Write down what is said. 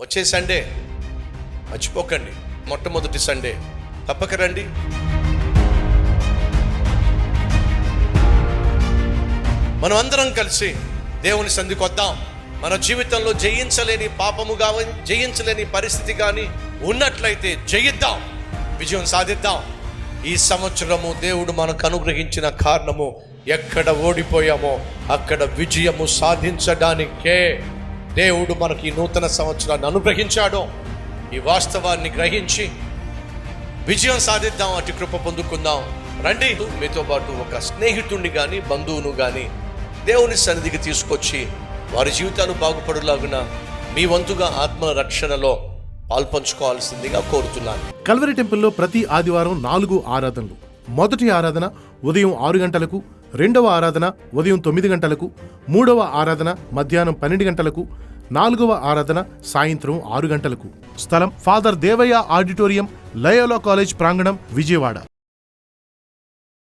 వచ్చే సండే మర్చిపోకండి. మొట్టమొదటి సండే తప్పక రండి. మనం అందరం కలిసి దేవుని సంధికి వద్దాం. మన జీవితంలో జయించలేని పాపము కానీ జయించలేని పరిస్థితి కానీ ఉన్నట్లయితే జయిద్దాం. విజయం సాధిద్దాం. ఈ సంవత్సరము దేవుడు మనకు అనుగ్రహించిన కారణము ఎక్కడ ఓడిపోయామో అక్కడ విజయము సాధించడానికే దేవుడు మనకి నూతన సంవత్సరాన్ని అనుగ్రహించాడో. ఈ వాస్తవాన్ని గ్రహించి విజయం సాధిద్దాం అటు కృప పొందుకుందాం. రండి మీతో పాటు ఒక స్నేహితుడిని కానీ బంధువును కానీ దేవుని సన్నిధికి తీసుకొచ్చి వారి జీవితాలు బాగుపడులాగున మీ వంతుగా ఆత్మ రక్షణలో పాల్పంచుకోవాల్సిందిగా కోరుతున్నాను. కల్వరి టెంపుల్లో ప్రతి ఆదివారం నాలుగు ఆరాధనలు. మొదటి ఆరాధన ఉదయం ఆరు గంటలకు రెండవ ఆరాధన ఉదయం తొమ్మిది గంటలకు మూడవ ఆరాధన మధ్యాహ్నం పన్నెండు గంటలకు నాలుగవ ఆరాధన సాయంత్రం ఆరు గంటలకు. స్థలం father Devayya auditorium Loyola college ప్రాంగణం విజయవాడ.